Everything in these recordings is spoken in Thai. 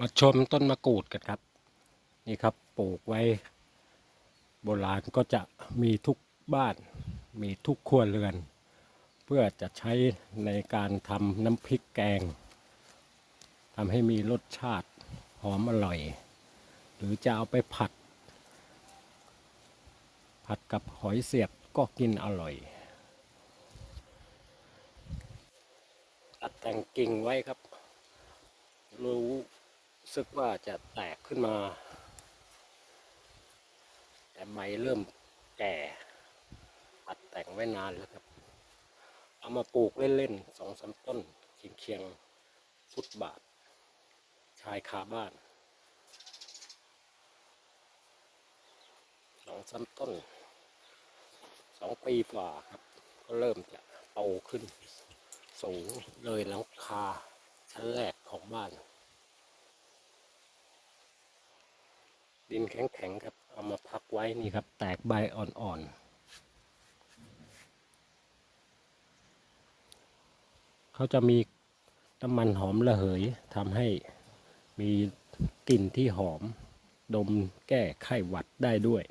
มาชมต้นมะกรูดกันครับ นี่ครับปลูกไว้ โบราณก็จะมีทุกบ้าน มีทุกครัวเรือน เพื่อจะใช้ในการทำน้ำพริกแกงทำให้มีรสชาติหอมอร่อย หรือจะเอาไปผัด ผัดกับหอยเสียบก็กินอร่อยตัดแต่งกิ่งไว้ครับรู้ สึกว่าจะแตกขึ้นมา แต่ใบเริ่มแก่ตัดแต่งไว้นานแล้วครับ เอามาปลูกเล่นๆสองสามต้นเคียงๆฟุตบาท ชายคาบ้านสองสามต้นสองปีกว่าครับ ก็เริ่มจะโตขึ้น สูงเลยหลังคาชั้นแรกของบ้าน ดินแข็งๆครับ เอามาพักไว้นี่ครับ แตกใบอ่อนๆ เขาจะมีน้ำมันหอมระเหยทำให้มีกลิ่นที่หอม ดมแก้ไข้หวัดได้ด้วย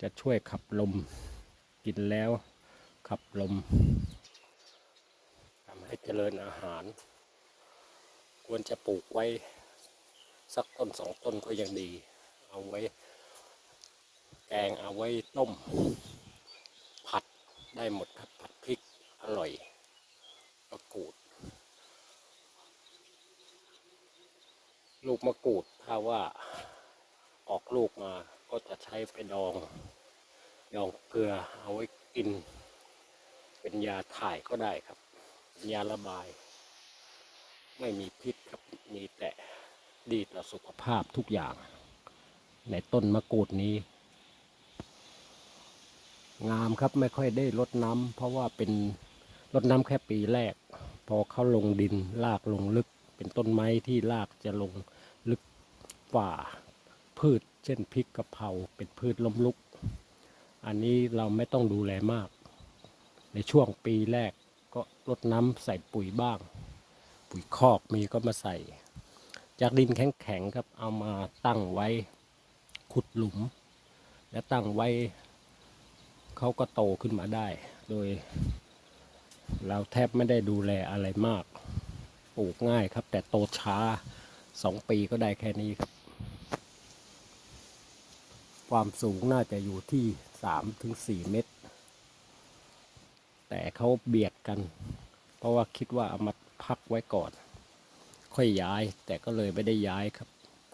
จะช่วยขับลม กินแล้วขับลมทำให้เจริญอาหาร ควรจะปลูกไว้ สักต้นสองต้นก็ยังดี เอาไว้ แกงเอาไว้ต้ม ผัดได้หมดครับผัดพริกอร่อยมะกรูด ลูกมะกรูดถ้าว่าออกลูกมาก็จะใช้ไปดอง ดองเกลือเอาไว้กิน เป็นยาถ่ายก็ได้ครับ ยาระบาย ไม่มีพิษครับมีแต่ ดีต่อสุขภาพทุกอย่าง ในต้นมะกรูดนี้ งามครับไม่ค่อยได้รดน้ำเพราะว่าเป็นรดน้ำแค่ปีแรก พอเขาลงดินลากลงลึก เป็นต้นไม้ที่รากจะลงลึกฝ่าพืช เช่นพริกกะเพราเป็นพืชล้มลุก อันนี้เราไม่ต้องดูแลมาก ในช่วงปีแรกก็รดน้ำใส่ปุ๋ยบ้าง ปุ๋ยคอกมีก็มาใส่ จากดินแข็งๆครับ เอามาตั้งไว้ขุดหลุม แล้วตั้งไว้เขาก็โตขึ้นมาได้ โดย เราแทบไม่ได้ดูแลอะไรมาก ปลูกง่ายครับ แต่โตช้าสองปีก็ได้แค่นี้ครับ ความสูงน่าจะอยู่ที่สามถึงสี่เมตร แต่เขาเบียดกัน เพราะว่าคิดว่าเอามาพักไว้ก่อน ค่อยย้าย แต่ก็เลยไม่ได้ย้ายครับ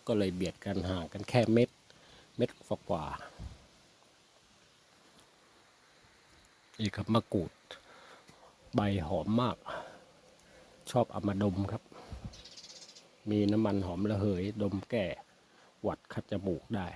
ก็เลยเบียดกันห่างกันแค่เม็ด เม็ดกว่าอีกครับมะกรูด ใบหอมมาก ชอบเอามาดมครับ มีน้ำมันหอมระเหย ดมแก่ หวัดคัดจมูกได้